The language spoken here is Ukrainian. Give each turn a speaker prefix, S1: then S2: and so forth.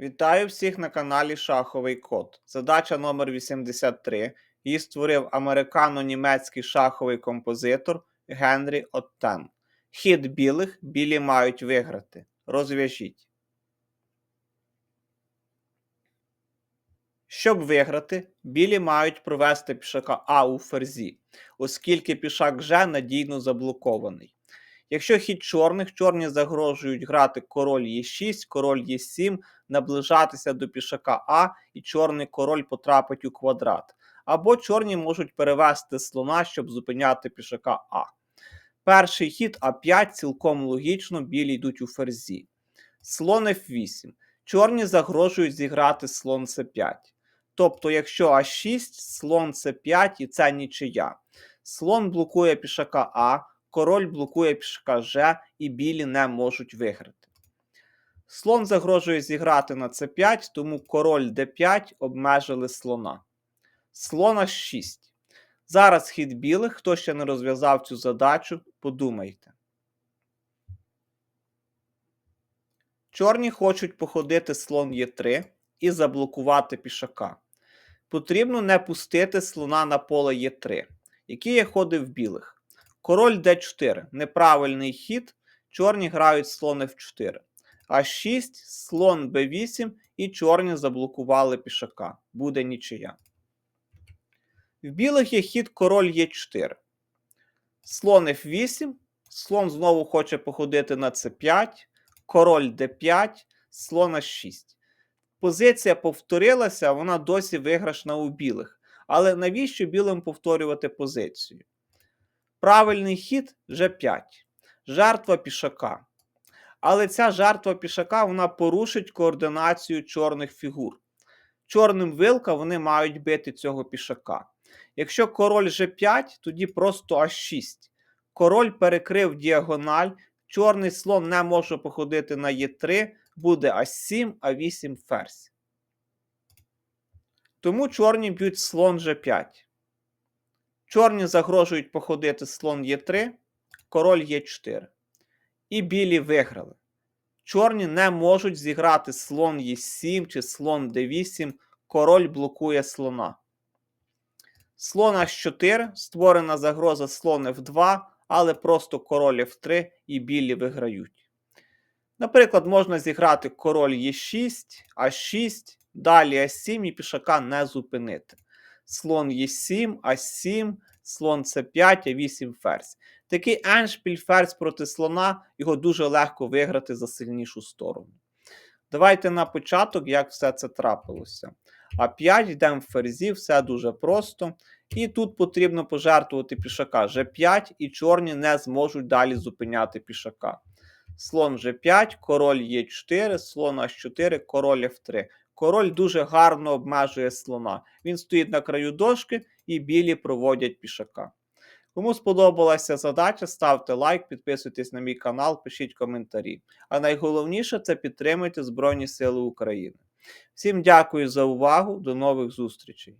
S1: Вітаю всіх на каналі Шаховий Код. Задача номер 83. Її створив американо-німецький шаховий композитор Генрі Оттен. Хід білих білі мають виграти. Розв'яжіть. Щоб виграти, білі мають провести пішака А у ферзі, оскільки пішак Ж надійно заблокований. Якщо хід чорних, чорні загрожують грати король Е6, король Е7, наближатися до пішака А, і чорний король потрапить у квадрат. Або чорні можуть перевести слона, щоб зупиняти пішака А. Перший хід А5 цілком логічно, білі йдуть у ферзі. Слон F8. Чорні загрожують зіграти слон С5. Тобто, якщо А6, слон С5 і це нічия. Слон блокує пішака А, король блокує пішака Ж, і білі не можуть виграти. Слон загрожує зіграти на С5, тому король Д5 обмежили слона. Слон H6. Зараз хід білих, хто ще не розв'язав цю задачу, подумайте. Чорні хочуть походити слон Е3 і заблокувати пішака. Потрібно не пустити слона на поле Е3. Які є ходи в білих? Король d4. Неправильний хід. Чорні грають слон F4. А6, слон b8 і чорні заблокували пішака. Буде нічия. В білих є хід король Е4. Слон F8. Слон знову хоче походити на c5, король d5, слон h6. Позиція повторилася, вона досі виграшна у білих. Але навіщо білим повторювати позицію? Правильний хід G5. Жертва пішака. Але ця жертва пішака вона порушить координацію чорних фігур. Чорним вилка вони мають бити цього пішака. Якщо король G5, тоді просто А6. Король перекрив діагональ, чорний слон не може походити на Е3, буде А7, А8 ферзь. Тому чорні б'ють слон G5. Чорні загрожують походити слон Е3, король Е4. І білі виграли. Чорні не можуть зіграти слон Е7 чи слон Д8, король блокує слона. Слон H4, створена загроза слон F2, але просто король F3 і білі виграють. Наприклад, можна зіграти король Е6, А6, далі А7 і пішака не зупинити. Слон Е7, А7, слон С5, А8 ферзь. Такий еншпіль ферзь проти слона, його дуже легко виграти за сильнішу сторону. Давайте на початок, як все це трапилося. А5 йдемо в ферзі, все дуже просто. І тут потрібно пожертвувати пішака G5, і чорні не зможуть далі зупиняти пішака. Слон G5, король Е4, слон H4, король F3. Король дуже гарно обмежує слона. Він стоїть на краю дошки і білі проводять пішака. Кому сподобалася задача, ставте лайк, підписуйтесь на мій канал, пишіть коментарі. А найголовніше це підтримуйте Збройні Сили України. Всім дякую за увагу, до нових зустрічей!